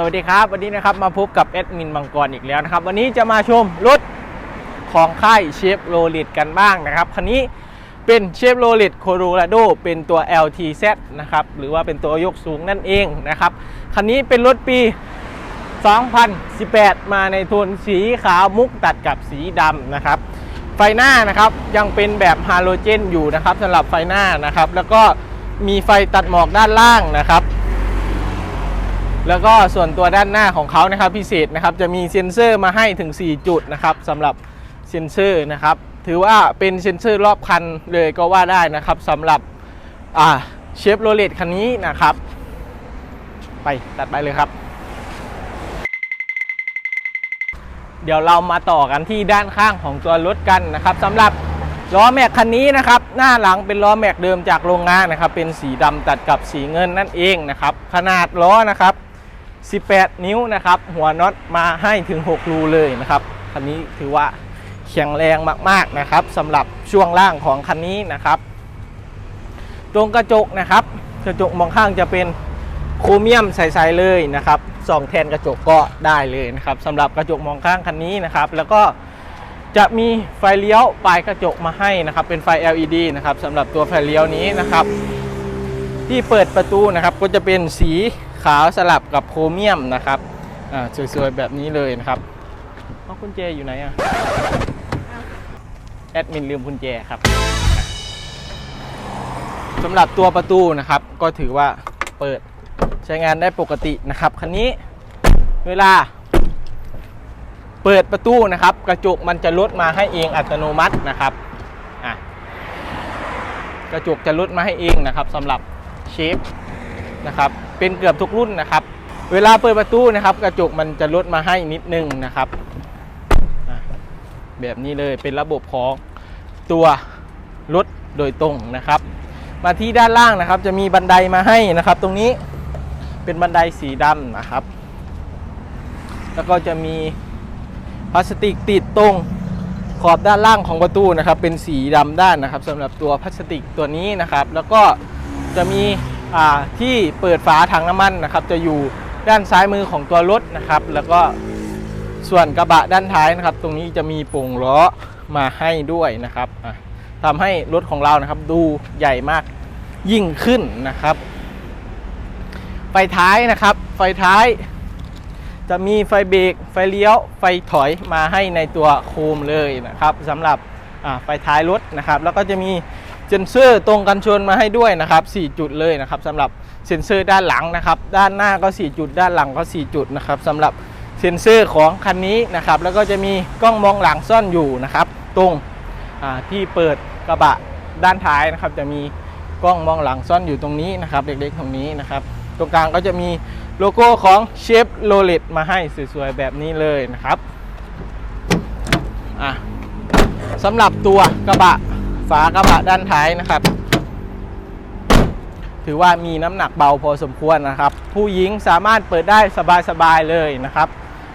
สวัสดีครับ วันนี้นะครับมาพบกับแอดมินมังกรอีกแล้วนะครับ วันนี้จะมาชมรถของค่ายเชฟโรลิตกันบ้างนะครับคันนี้เป็นเชฟโรลิตโคโรราโดเป็นตัว LTZ นะครับหรือว่าเป็นตัวยกสูงนั่นเองนะครับคันนี้เป็นรถปี 2018 มาในโทนสีขาวมุกตัดกับสีดำนะครับ ไฟหน้านะครับยังเป็นแบบฮาโลเจนอยู่นะครับสำหรับไฟหน้านะครับ แล้วก็มีไฟตัดหมอกด้านล่างนะครับ แล้วก็ส่วนตัวด้านหน้าของเขานะครับพิเศษนะครับจะมีเซ็นเซอร์มาให้ถึง 4 จุดนะครับสำหรับเซ็นเซอร์นะครับถือว่าเป็นเซ็นเซอร์รอบคันเลยก็ว่าได้นะครับสำหรับเชฟโรเลตคันนี้นะครับ ไปตัดไปเลยครับเดี๋ยวเรามาต่อกันที่ด้านข้างของตัวรถกันนะครับสำหรับล้อแม็กคันนี้นะครับหน้าหลังเป็นล้อแม็กเดิมจากโรงงานนะครับเป็นสีดำตัดกับสีเงินนั่นเองนะครับขนาดล้อนะครับ 18 นิ้วนะครับ หัวน็อตมาให้ถึง 6 รูเลยนะครับ คันนี้ถือว่าแข็งแรงมากๆนะครับสำหรับช่วงล่างของคันนี้นะครับ ตรงกระจกนะครับ กระจกมองข้างจะเป็นโครเมียมใสๆเลยนะครับสองแทนกระจกก็ได้เลยนะครับสำหรับกระจกมองข้างคันนี้นะครับ แล้วก็จะมีไฟเลี้ยวปลายกระจกมาให้นะครับ เป็นไฟ LED นะครับสำหรับตัวไฟเลี้ยวนี้นะครับ ที่เปิดประตูนะครับก็จะเป็นสีาวสลับกับโครเมียมนะครับอ่าสวยๆแบบนี้เลยนะครับเอากุญแจอยู่ไหนอะแอดมินลืมกุญแจครับสำหรับตัวประตูนะครับ ก็ถือว่าเปิดใช้งานได้ปกตินะครับคันนี้เวลา เปิดประตูนะครับ กระจกมันจะลดมาให้เองอัตโนมัตินะครับอะกระจกจะลดมาให้เองนะครับสำหรับเชฟนะครับ เป็นเกือบทุกรุ่นนะครับ เวลาเปิดประตูนะครับ กระจกมันจะลดมาให้นิดนึงนะครับแบบนี้เลยเป็นระบบของตัวรถโดยตรงนะครับ มาที่ด้านล่างนะครับ จะมีบันไดมาให้นะครับ ตรงนี้เป็นบันไดสีดำนะครับ แล้วก็จะมีพลาสติกติดตรงขอบด้านล่างของประตูนะครับ เป็นสีดำด้านนะครับสำหรับตัวพลาสติกตัวนี้นะครับ แล้วก็จะมี ที่เปิดฝาถังน้ำมันนะครับ จะอยู่ด้านซ้ายมือของตัวรถนะครับ แล้วก็ส่วนกระบะด้านท้ายนะครับ ตรงนี้จะมีโป่งล้อมาให้ด้วยนะครับทำให้รถของเรานะครับดูใหญ่มากยิ่งขึ้นนะครับ ไฟท้ายนะครับ ไฟท้าย จะมีไฟเบรกไฟเลี้ยว ไฟถอยมาให้ในตัวโคมเลยนะครับสำหรับไฟท้ายรถนะครับ แล้วก็จะมี เซ็นเซอร์ตรงกันชนมาให้ด้วยนะครับ 4 จุดเลยนะครับสำหรับเซ็นเซอร์ด้านหลังนะครับ ด้านหน้าก็ 4 จุด ด้านหลังก็ 4 จุดนะครับสำหรับเซ็นเซอร์ของคันนี้นะครับ แล้วก็จะมีกล้องมองหลังซ่อนอยู่นะครับ ตรงที่เปิดกระบะด้านท้ายนะครับ จะมีกล้องมองหลังซ่อนอยู่ตรงนี้นะครับเล็กๆตรงนี้นะครับ ตรงกลางก็จะมีโลโก้ของเชฟโรเลตมาให้สวยๆแบบนี้เลยนะครับสำหรับตัวกระบะ ฝากระบะด้านท้ายนะครับ ถือว่ามีน้ำหนักเบาพอสมควรนะครับ ผู้หญิงสามารถเปิดได้สบายๆเลยนะครับ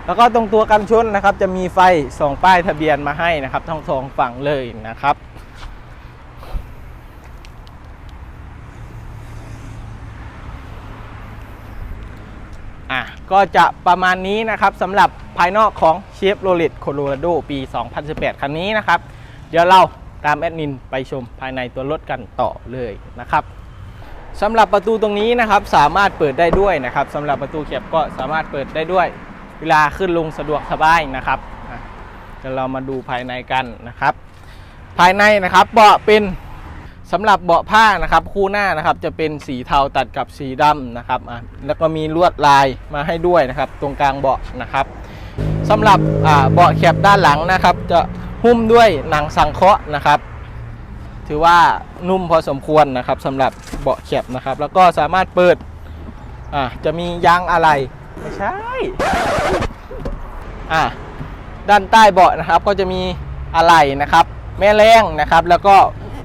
แล้วก็ตรงตัวกันชนนะครับ จะมีไฟสองป้ายทะเบียนมาให้นะครับทั้งสองฝั่งเลยนะครับ อะ ก็จะประมาณนี้นะครับสำหรับภายนอกของเชฟโรเลตโคโลราโดปี 2018 คันนี้นะครับ เดี๋ยวเรา ตามแอดมินไปชมภายในตัวรถกันต่อเลยนะครับสำหรับประตูตรงนี้นะครับสามารถเปิดได้ด้วยนะครับสำหรับประตูเข็บก็สามารถเปิดได้ด้วย เวลาขึ้นลงสะดวกสบายนะครับเดี๋ยวเรามาดูภายในกันนะครับ ภายในนะครับเบาะเป็นสำหรับเบาะผ้านะครับคู่หน้านะครับจะเป็นสีเทาตัดกับสีดำนะครับอะแล้วก็มีลวดลายมาให้ด้วยนะครับ ตรงกลางเบาะนะครับสำหรับอ่าเบาะแคบด้านหลังนะครับ จะ หุ้มด้วยหนังสังเคราะห์นะครับ ถือว่านุ่มพอสมควรนะครับสำหรับเบาะแคบนะครับ แล้วก็สามารถเปิดอ่าจะมียางอะไรไม่ใช่อ่าด้านใต้เบาะนะครับก็จะมีอะไรนะครับ แม่แรงนะครับ แล้วก็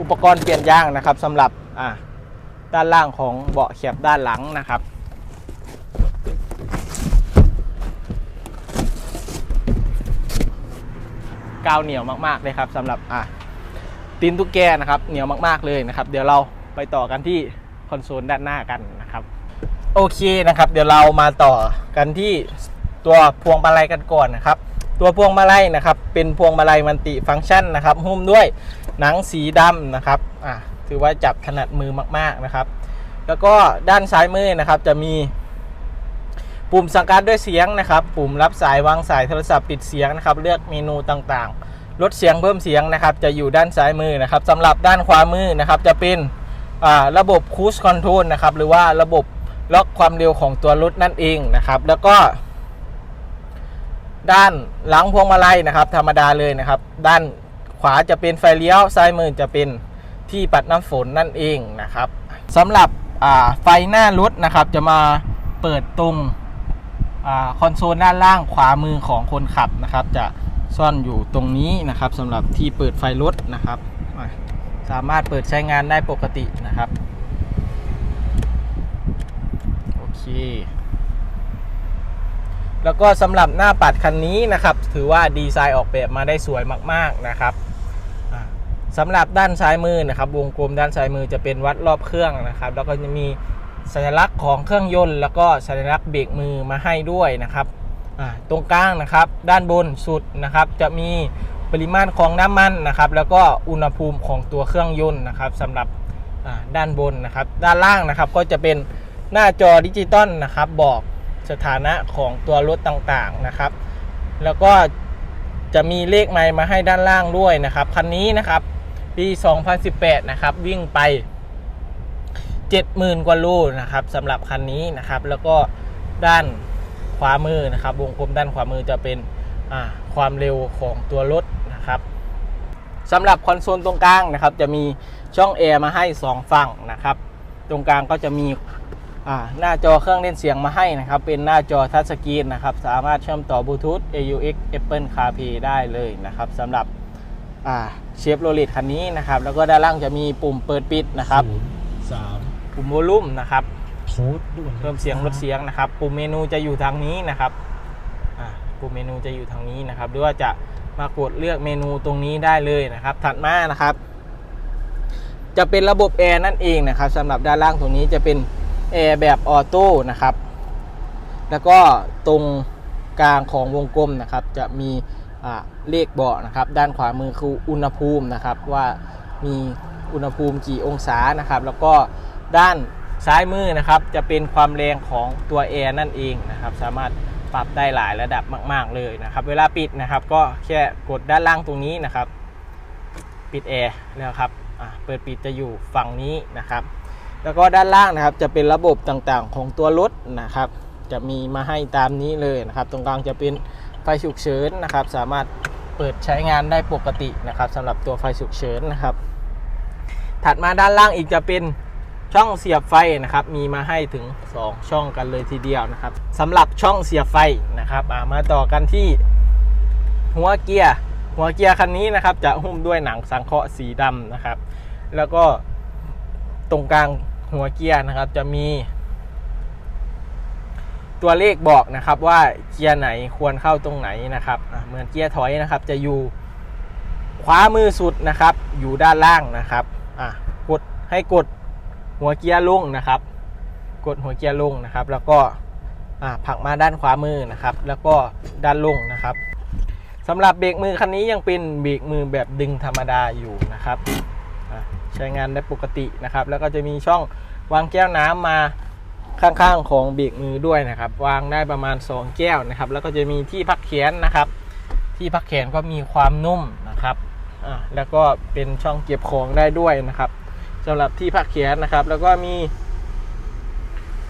อุปกรณ์เปลี่ยนยางนะครับสำหรับอ่าด้านล่างของเบาะแคบด้านหลังนะครับ กาวเหนียวมากๆเลยครับสำหรับอะตีนตุ๊กแกนะครับเหนียวมากๆเลยนะครับ เดี๋ยวเราไปต่อกันที่คอนโซลด้านหน้ากันนะครับ โอเคนะครับ เดี๋ยวเรามาต่อกันที่ตัวพวงมาลัยกันก่อนนะครับ ตัวพวงมาลัยนะครับ เป็นพวงมาลัยมันติฟังก์ชันนะครับหุ้มด้วยหนังสีดำนะครับอะถือว่าจับถนัดมือมาก ๆนะครับ แล้วก็ด้านซ้ายมือนะครับจะมี ปุ่มสั่งการด้วยเสียงนะครับ ปุ่มรับสายวางสายโทรศัพท์ปิดเสียงนะครับ เลือกเมนูต่างๆ ลดเสียงเพิ่มเสียงนะครับ จะอยู่ด้านซ้ายมือนะครับสำหรับด้านขวามือนะครับ จะเป็นระบบคู i คอนโทรลนะครับ หรือว่าระบบล็อกความเร็วของตัวรถนั่นเองนะครับ แล้วก็ ด้านหลังพวงมาลัยนะครับ ธรรมดาเลยนะครับ ด้านขวาจะเป็นไฟเลี้ยวซ้ายมือจะเป็นที่ปัดน้ำฝนนั่นเองนะครับสำหรับไฟหน้ารถนะครับ จะมาเปิดตรง คอนโซลด้านล่างขวามือของคนขับนะครับ จะซ่อนอยู่ตรงนี้นะครับสำหรับที่เปิดไฟรถนะครับ สามารถเปิดใช้งานได้ปกตินะครับโอเคแล้วก็สำหรับหน้าปัดคันนี้นะครับ ถือว่าดีไซน์ออกแบบมาได้สวยมากๆนะครับสำหรับด้านซ้ายมือนะครับ วงกลมด้านซ้ายมือจะเป็นวัดรอบเครื่องนะครับ แล้วก็จะมี สัญลักษณ์ของเครื่องยนต์ แล้วก็สัญลักษณ์เบรกมือมาให้ด้วยนะครับตรงกลางนะครับ ด้านบนสุดนะครับ จะมีปริมาณของน้ำมันนะครับ แล้วก็อุณหภูมิของตัวเครื่องยนต์นะครับสำหรับด้านบนนะครับ ด้านล่างนะครับก็จะเป็นหน้าจอดิจิตอลนะครับ บอกสถานะของตัวรถต่างๆนะครับ แล้วก็จะมีเลขไมล์มาให้ด้านล่างด้วยนะครับคันนี้นะครับ ปี 2018 นะครับ วิ่งไป 70,000 กว่าโลนะครับสำหรับคันนี้นะครับ แล้วก็ด้านขวามือนะครับ วงกลมด้านขวามือจะเป็นความเร็วของตัวรถนะครับสำหรับคอนโซลตรงกลางนะครับ จะมีช่องแอร์มาให้ 2 ฝั่งนะครับ ตรงกลางก็จะมีหน้าจอเครื่องเล่นเสียงมาให้นะครับ เป็นหน้าจอทัชสกรีนนะครับ สามารถเชื่อมต่อบลูทูธ AUX Apple CarPlay ได้เลยนะครับสำหรับเชฟโรเลตคันนี้นะครับ แล้วก็ด้านล่างจะมีปุ่มเปิดปิดนะครับศูนย์สาม ปุ่มโวลูมนะครับโค้ดด้วยเพิ่มเสียงลดเสียงนะครับปุ่มเมนูจะอยู่ทางนี้นะครับปุ่มเมนูจะอยู่ทางนี้นะครับ หรือว่าจะมากดเลือกเมนูตรงนี้ได้เลยนะครับ ถัดมานะครับ จะเป็นระบบแอร์นั่นเองนะครับสำหรับด้านล่างตรงนี้จะเป็นแอร์แบบออโต้นะครับ แล้วก็ตรงกลางของวงกลมนะครับ จะมีเลขเบาะนะครับ ด้านขวามือคืออุณหภูมินะครับ ว่ามีอุณหภูมิกี่องศานะครับ แล้วก็ ด้านซ้ายมือนะครับจะเป็นความแรงของตัวแอร์นั่นเองนะครับ สามารถปรับได้หลายระดับมาก ๆ เลยนะครับ เวลาปิดนะครับ ก็แค่กดด้านล่างตรงนี้นะครับ ปิดแอร์แล้วครับเปิดปิดจะอยู่ฝั่งนี้นะครับ แล้วก็ด้านล่างนะครับจะเป็นระบบต่างๆ ของตัวรถนะครับ จะมีมาให้ตามนี้เลยนะครับ ตรงกลางจะเป็นไฟฉุกเฉินนะครับ สามารถเปิดใช้งานได้ปกตินะครับสำหรับตัวไฟฉุกเฉินนะครับ ถัดมาด้านล่างอีกจะเป็น ช่องเสียบไฟนะครับมีมาให้ถึง 2 ช่องกันเลยทีเดียวนะครับสำหรับช่องเสียบไฟนะครับมาต่อกันที่หัวเกียร์หัวเกียร์คันนี้นะครับจะหุ้มด้วยหนังสังเคราะห์สีดำนะครับ แล้วก็ตรงกลางหัวเกียร์นะครับจะมี ตัวเลขบอกนะครับว่าเกียร์ไหนควรเข้าตรงไหนนะครับเหมือนเกียร์ถอยนะครับ จะอยู่ขวามือสุดนะครับ อยู่ด้านล่างนะครับอะกดให้กด หัวเกียร์ลงนะครับ กดหัวเกียร์ลงนะครับ แล้วก็ผักมาด้านขวามือนะครับ แล้วก็ด้านลงนะครับสำหรับเบรกมือคันนี้ยังเป็นเบรกมือแบบดึงธรรมดาอยู่นะครับใช้งานได้ปกตินะครับ แล้วก็จะมีช่องวางแก้วน้ำมาข้างๆของเบรกมือด้วยนะครับ วางได้ประมาณ 2 แก้วนะครับ แล้วก็จะมีที่พักแขนนะครับ ที่พักแขนก็มีความนุ่มนะครับแล้วก็เป็นช่องเก็บของได้ด้วยนะครับ สำหรับที่พักแขนนะครับ แล้วก็มี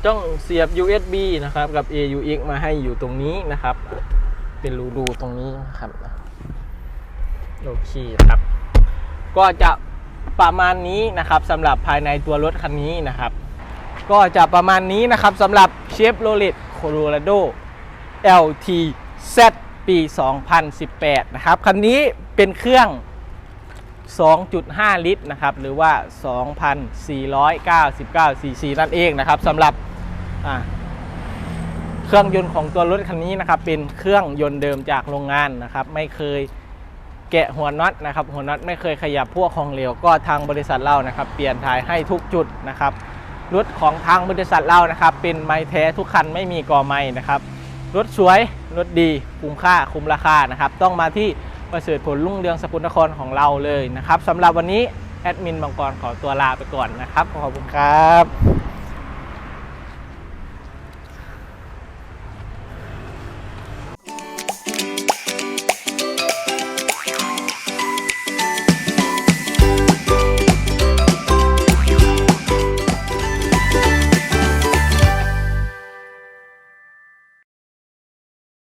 ช่องเสียบ USB นะครับ กับ AUX มาให้อยู่ตรงนี้นะครับ เป็นรูดูตรงนี้นะครับโอเคครับ ก็จะประมาณนี้นะครับสำหรับภายในตัวรถคันนี้นะครับ ก็จะประมาณนี้นะครับสำหรับเชฟโรเลตโคโลราโด LTZ ปี 2018 นะครับ คันนี้เป็นเครื่อง 2.5 ลิตรนะครับหรือว่า 2,499 cc นั่นเองนะครับสำหรับเครื่องยนต์ของตัวรถคันนี้นะครับเป็นเครื่องยนต์เดิมจากโรงงานนะครับไม่เคยแกะหัวน็อตนะครับหัวน็อตไม่เคยขยับพวกของเหลวก็ทางบริษัทเรานะครับเปลี่ยนถ่ายให้ทุกจุดนะครับรถของทางบริษัทเรานะครับเป็นไม้แท้ทุกคันไม่มีกอไม้นะครับรถสวยรถดีคุ้มค่าคุ้มราคานะครับต้องมาที่ ประเสริฐผลรุ่งเรืองสกุลนครของเราเลยนะครับสำหรับวันนี้แอดมินบางกรขอตัวลาไปก่อนนะครับขอบคุณครับ